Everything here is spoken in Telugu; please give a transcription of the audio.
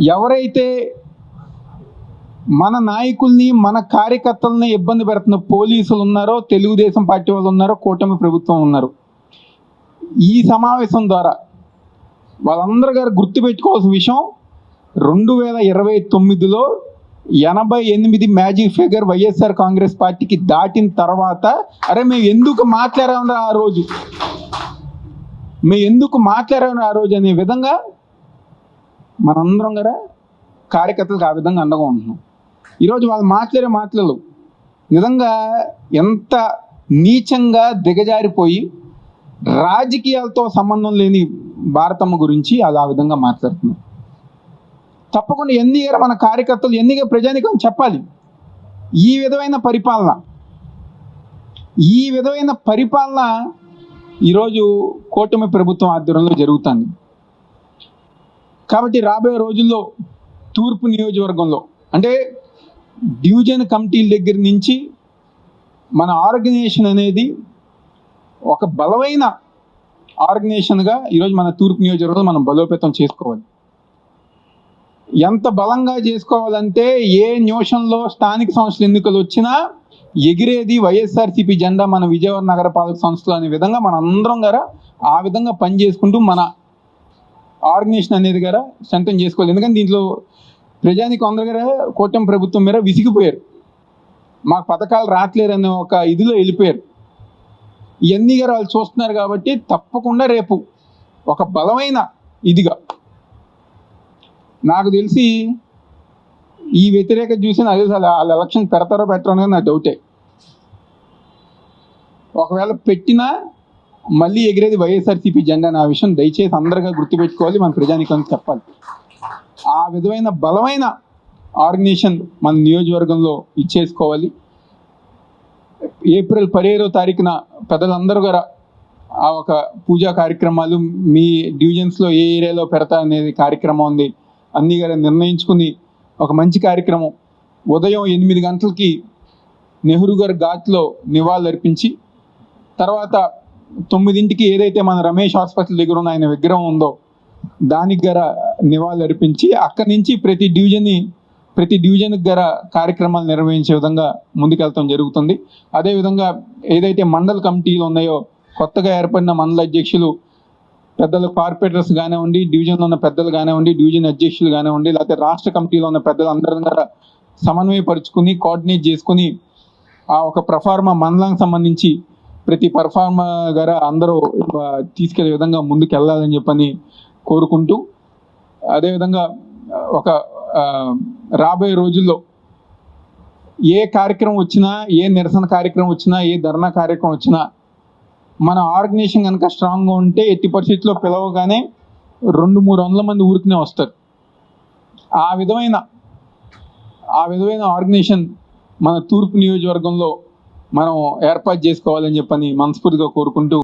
ఎవరైతే మన నాయకుల్ని మన కార్యకర్తల్ని ఇబ్బంది పెడుతున్న పోలీసులు ఉన్నారో తెలుగుదేశం పార్టీ వాళ్ళు ఉన్నారో కూటమి ప్రభుత్వం ఉన్నారు. ఈ సమావేశం ద్వారా వాళ్ళందరూ గారు గుర్తుపెట్టుకోవాల్సిన విషయం రెండు వేల ఇరవై తొమ్మిదిలో ఎనభై ఎనిమిది మ్యాజిక్ ఫిగర్ వైఎస్ఆర్ కాంగ్రెస్ పార్టీకి దాటిన తర్వాత అరే మేము ఎందుకు మాట్లాడాము ఆ రోజు? మేము ఎందుకు మాట్లాడాము ఆ రోజు అనే విధంగా మనందరం కూడా కార్యకర్తలకు ఆ విధంగా అండగా ఉంటున్నాం. ఈరోజు వాళ్ళు మాట్లాడే మాటలు నిజంగా ఎంత నీచంగా దిగజారిపోయి రాజకీయాలతో సంబంధం లేని భారతమ్మ గురించి అది ఆ విధంగా మాట్లాడుతున్నారు. తప్పకుండా ఎన్నిగా మన కార్యకర్తలు ఎన్నిగా ప్రజానికం చెప్పాలి. ఈ విధమైన పరిపాలన ఈ విధమైన పరిపాలన ఈరోజు కూటమి ప్రభుత్వం ఆధ్వర్యంలో జరుగుతుంది. కాబట్టి రాబోయే రోజుల్లో తూర్పు నియోజకవర్గంలో అంటే డివిజన్ కమిటీల దగ్గర నుంచి మన ఆర్గనైజేషన్ అనేది ఒక బలమైన ఆర్గనైజేషన్గా ఈరోజు మన తూర్పు నియోజకవర్గంలో మనం బలోపేతం చేసుకోవాలి. ఎంత బలంగా చేసుకోవాలంటే ఏ నిమిషంలో స్థానిక సంస్థల ఎన్నికలు వచ్చినా ఎగిరేది వైఎస్ఆర్సీపీ జెండా మన విజయవాడ నగరపాలక సంస్థలు అనే విధంగా మన అందరం గారా ఆ విధంగా పని చేసుకుంటూ మన ఆర్గనైజేషన్ అనేది గారా సొంతం చేసుకోవాలి. ఎందుకంటే దీంట్లో ప్రజానికి అందరు గారా కూటమి ప్రభుత్వం మీద విసిగిపోయారు. మాకు పథకాలు రావట్లేరు అనే ఒక ఇదిలో వెళ్ళిపోయారు. ఇవన్నీ గారు వాళ్ళు చూస్తున్నారు కాబట్టి తప్పకుండా రేపు ఒక బలమైన ఇదిగా నాకు తెలిసి ఈ వ్యతిరేకత చూసి నాకు తెలిసి వాళ్ళు వాళ్ళు ఎలక్షన్ పెడతారో పెట్టరో అనేది నా డౌటే. ఒకవేళ పెట్టినా మళ్ళీ ఎగిరేది వైఎస్ఆర్సీపీ జెండా నా ఆ విషయం. దయచేసి అందరిగా గుర్తుపెట్టుకోవాలి. మన ప్రజానికం చెప్పాలి. ఆ విధమైన బలమైన ఆర్గనైజేషన్ మన నియోజకవర్గంలో ఇచ్చేసుకోవాలి. ఏప్రిల్ పదిహేడో తారీఖున పెద్దలందరూ కూడా ఆ ఒక పూజా కార్యక్రమాలు మీ డివిజన్స్లో ఏ ఏరియాలో పెడతా అనేది కార్యక్రమం ఉంది. అన్నీ కూడా నిర్ణయించుకుని ఒక మంచి కార్యక్రమం ఉదయం ఎనిమిది గంటలకి నెహ్రూ గారి ఘాట్లో నివాళులర్పించి తర్వాత తొమ్మిదింటికి ఏదైతే మన రమేష్ హాస్పిటల్ దగ్గర ఉన్న ఆయన విగ్రహం ఉందో దానికి గర నివాళులు అర్పించి అక్కడి నుంచి ప్రతి డివిజన్ని ప్రతి డివిజన్కి గర కార్యక్రమాలు నిర్వహించే విధంగా ముందుకెళ్తాం జరుగుతుంది. అదేవిధంగా ఏదైతే మండల కమిటీలు ఉన్నాయో కొత్తగా ఏర్పడిన మండల అధ్యక్షులు పెద్దలు కార్పొరేటర్స్ కానివ్వండి డివిజన్లో ఉన్న పెద్దలు కానివ్వండి డివిజన్ అధ్యక్షులు కానివ్వండి లేకపోతే రాష్ట్ర కమిటీలో ఉన్న పెద్దలు అందరం ద్వారా సమన్వయపరుచుకుని కోఆర్డినేట్ చేసుకుని ఆ ఒక ప్రఫార్మా మండలానికి సంబంధించి ప్రతి పర్ఫార్మర్ గారా అందరూ తీసుకెళ్ళే విధంగా ముందుకు వెళ్ళాలని చెప్పని కోరుకుంటూ అదేవిధంగా ఒక రాబోయే రోజుల్లో ఏ కార్యక్రమం వచ్చినా ఏ నిరసన కార్యక్రమం వచ్చినా ఏ ధర్నా కార్యక్రమం వచ్చినా మన ఆర్గనైజేషన్ కనుక స్ట్రాంగ్గా ఉంటే ఎట్టి పరిస్థితుల్లో పిలవగానే రెండు మూడు వందల మంది ఊరికినే వస్తారు. ఆ విధమైన ఆ విధమైన ఆర్గనైజేషన్ మన తూర్పు నియోజకవర్గంలో మనం ఏర్పాటు చేసుకోవాలని చెప్పని మనస్ఫూర్తిగా కోరుకుంటూ